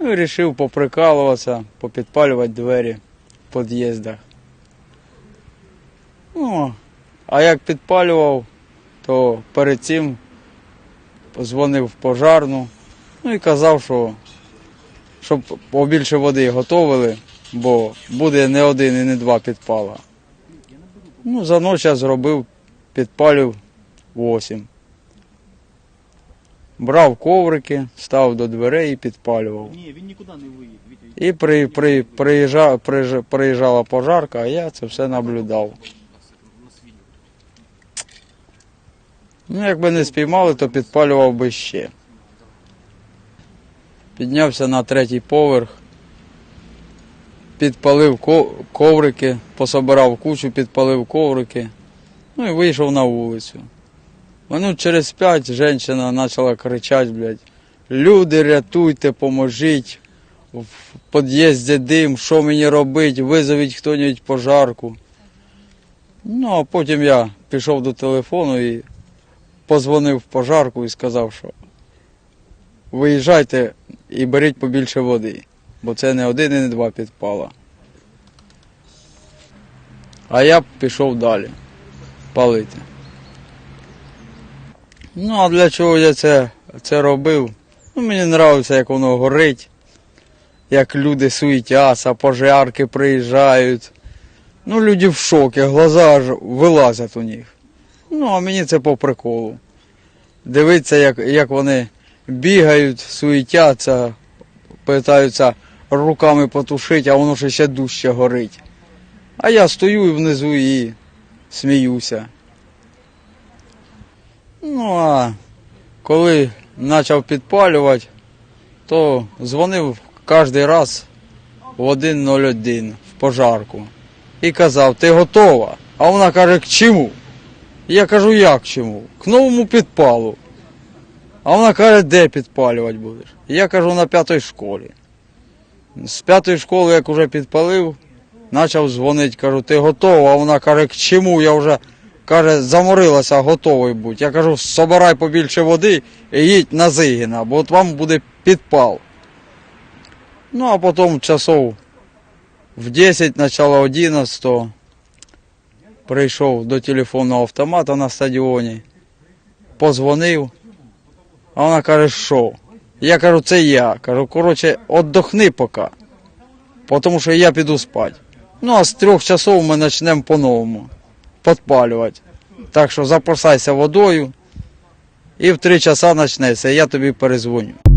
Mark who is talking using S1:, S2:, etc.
S1: Ну, і поприкалуватися, попідпалювати двері в під'їздах. Ну, а як підпалював, то перед цим дзвонив в пожарну, ну і казав, що щоб побільше води готовили, бо буде не один і не два підпала. Ну, за ніч я зробив, підпалив 8. Брав коврики, став до дверей і підпалював.
S2: Ні, він нікуди не виїде.
S1: І при, при, приїжджа, приїжджа- приїжджала пожарка, а я це все наблюдав. Ну, якби не спіймали, то підпалював би ще. Піднявся на третій поверх, підпалив ко- коврики, пособирав кучу, підпалив коврики, ну і вийшов на вулицю. Минут через п'ять жінка почала кричати, блядь, люди, рятуйте, поможіть, в під'їзді дим, що мені робити, визовіть хто-небудь пожарку. Ну, а потім я пішов до телефону і позвонив в пожарку і сказав, що виїжджайте і беріть побільше води, бо це не один і не два підпала. А я пішов далі палити. Ну, а для чого я це, це робив? Ну, мені подобається, як воно горить, як люди суетяться, пожарки приїжджають. Ну, люди в шокі, глаза аж вилазять у них. Ну, а мені це по приколу. Дивитися, як, як вони бігають, суетяться, питаються руками потушити, а воно ще ще дужче горить. А я стою внизу і сміюся. Ну, а коли почав підпалювати, то дзвонив кожен раз в 1.01 в пожарку і казав, ти готова? А вона каже, к чому? Я кажу, як чому? К новому підпалу. А вона каже, де підпалювати будеш? Я кажу, на п'ятій школі. З п'ятої школи, як вже підпалив, почав дзвонити, кажу, ти готова? А вона каже, к чому? Я вже каже, заморилася, готовий будь. Я кажу, собирай побільше води і їдь на Зигіна, бо от вам буде підпал. Ну, а потім часов в 10, начало 11 прийшов до телефонного автомата на стадіоні, позвонив, а вона каже, що? Я кажу, це я. Кажу, коротше, віддохни поки, тому що я піду спати. Ну, а з трьох часов ми почнемо по-новому підпалювати. Так що запасайся водою і в три часа почнеться, я тобі перезвоню.